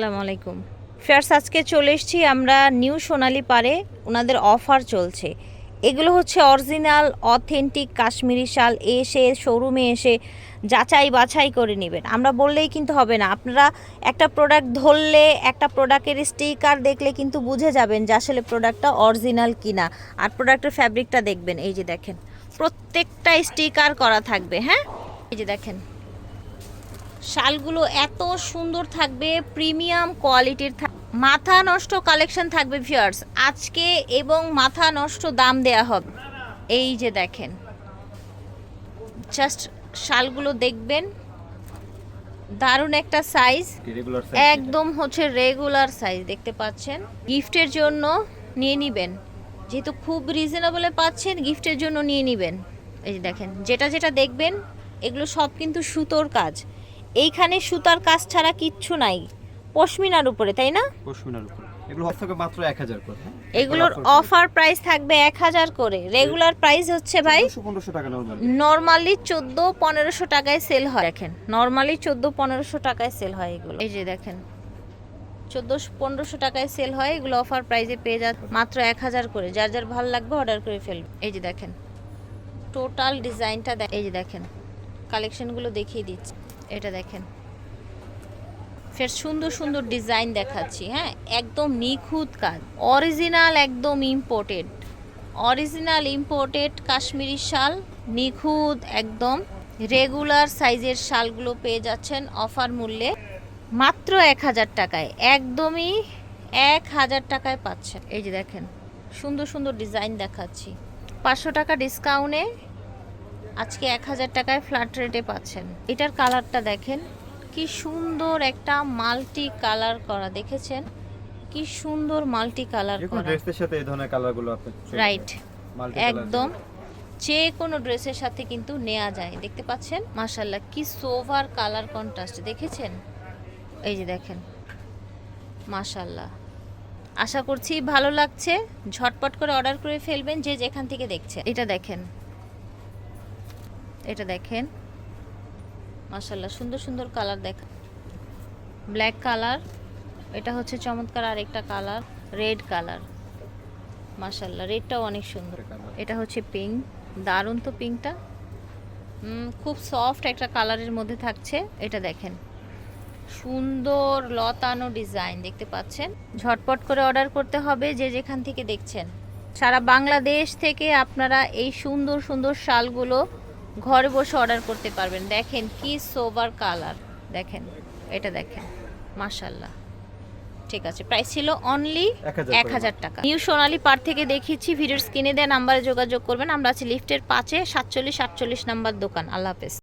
আসসালামু আলাইকুম। ফেয়ার্স, আজকে চলে এসেছি আমরা নিউ সোনালি পারে ওনাদের অফার চলছে। এগুলো হচ্ছে অরিজিনাল অথেন্টিক কাশ্মীরি শাল। এসে শোরুমে এসে যাচাই বাছাই করে নেবেন। আমরা বললেই কিন্তু হবে না। আপনারা একটা প্রোডাক্ট ধরলে, একটা প্রোডাক্টের স্টিকার দেখলে কিন্তু বুঝে যাবেন যে আসলে প্রোডাক্টটা অরিজিনাল কিনা। আর প্রোডাক্টের ফ্যাব্রিকটা দেখবেন। এই যে দেখেন, প্রত্যেকটা স্টিকার করা থাকবে হ্যাঁ? এই যে দেখেন শালগুলো এত সুন্দর থাকবে প্রিমিয়াম কোয়ালিটির মাথা নষ্ট কালেকশন থাকবে ভিউয়ার্স। আজকে এবং মাথা নষ্ট দাম দেয়া হবে। এই যে দেখেন। জাস্ট শালগুলো দেখবেন। দারুণ একটা সাইজ। একদম হচ্ছে রেগুলার সাইজ দেখতে পাচ্ছেন? গিফটের জন্য নিয়ে নিবেন। যেহেতু খুব রিজনেবলে পাচ্ছেন গিফটের জন্য নিয়ে নিবেন। এই যে দেখেন যেটা যেটা দেখবেন এগুলো সব কিন্তু সুতোর কাজ। এইখানে সুতার কাজ ছাড়া কিচ্ছু নাই। পশমিনার উপরে তাই না? পশমিনার উপর। এগুলো মাত্র করে হ্যাঁ? এগুলোর অফার প্রাইস থাকবে এক হাজার করে। রেগুলার প্রাইস হচ্ছে ভাই টাকা নর্মাল নর্মালি চোদ্দ পনেরোশো টাকায় সেল হয়। দেখেন নর্মালি চোদ্দ পনেরোশো টাকায় সেল হয় এগুলো। এই যে দেখেন চোদ্দ পনেরোশো টাকায় সেল হয় এগুলো অফার প্রাইসে পেয়ে যা মাত্র এক হাজার করে। যার যার ভালো লাগবে অর্ডার করে ফেলবে। এই যে দেখেন টোটাল ডিজাইনটা এই যে দেখেন কালেকশনগুলো দেখিয়ে দিচ্ছি। এটা দেখেন। ফের সুন্দর সুন্দর ডিজাইন দেখাচ্ছি হ্যাঁ? একদম নিখুঁত কাজ। অরিজিনাল, একদম ইম্পোর্টেড অরিজিনাল ইম্পোর্টেড কাশ্মীরি শাল, নিখুঁত, একদম। রেগুলার সাইজের শালগুলো পেয়ে যাচ্ছেন অফার মূল্যে মাত্র এক হাজার টাকায়। একদমই এক হাজার টাকায় পাচ্ছেন। এই যে দেখেন, সুন্দর সুন্দর ডিজাইন দেখাচ্ছি। পাঁচশো টাকা ডিসকাউন্টে আজকে এক হাজার টাকায় ফ্ল্যাট রেটে পাচ্ছেন। এটার কালারটা দেখেন। কি সুন্দর একটা মাল্টি কালার করা দেখেছেন? কি সুন্দর মাল্টি কালার করা। ড্রেসের সাথে এই ধরনের কালারগুলো আপনি রাইট একদম। যে কোনো ড্রেসের সাথে কিন্তু নেওয়া যায়। দেখতে পাচ্ছেন? মাশাল্লাহ কি সোভার কালার কন্ট্রাস্ট দেখেছেন? এই যে দেখেন। মাশাল্লাহ আশা করছি ভালো লাগছে। ঝটপট করে অর্ডার করে ফেলবেন যে যেখান থেকে দেখছে এটা দেখেন। এটা দেখেন। মাশাল্লাহ সুন্দর সুন্দর কালার দেখ ব্ল্যাক কালার, এটা হচ্ছে চমৎকার আরেকটা কালার, রেড কালার। মাশাল্লাহ রেডটাও অনেক সুন্দর। এটা হচ্ছে পিঙ্ক, দারুণ তো পিঙ্কটা। খুব সফট একটা কালারের মধ্যে থাকছে, এটা দেখেন। সুন্দর লতানো ডিজাইন, দেখতে পাচ্ছেন? ঝটপট করে অর্ডার করতে হবে যে যেখান থেকে দেখছেন। সারা বাংলাদেশ থেকে আপনারা এই সুন্দর সুন্দর শালগুলো ঘরে বসে অর্ডার করতে পারবেন। দেখেন কি সোবার কালার দেখেন এটা দেখেন মাশাল্লাহ ঠিক আছে প্রাইস ছিল অনলি এক হাজার টাকা। নিউ সোনালি পার থেকে দেখিয়েছি ভিডিওর স্ক্রিনে দেওয়া নাম্বারে যোগাযোগ করবেন। আমরা আছি লিফটের পাঁচে সাতচল্লিশ সাতচল্লিশ নাম্বার দোকান। আল্লাহ হাফেজ।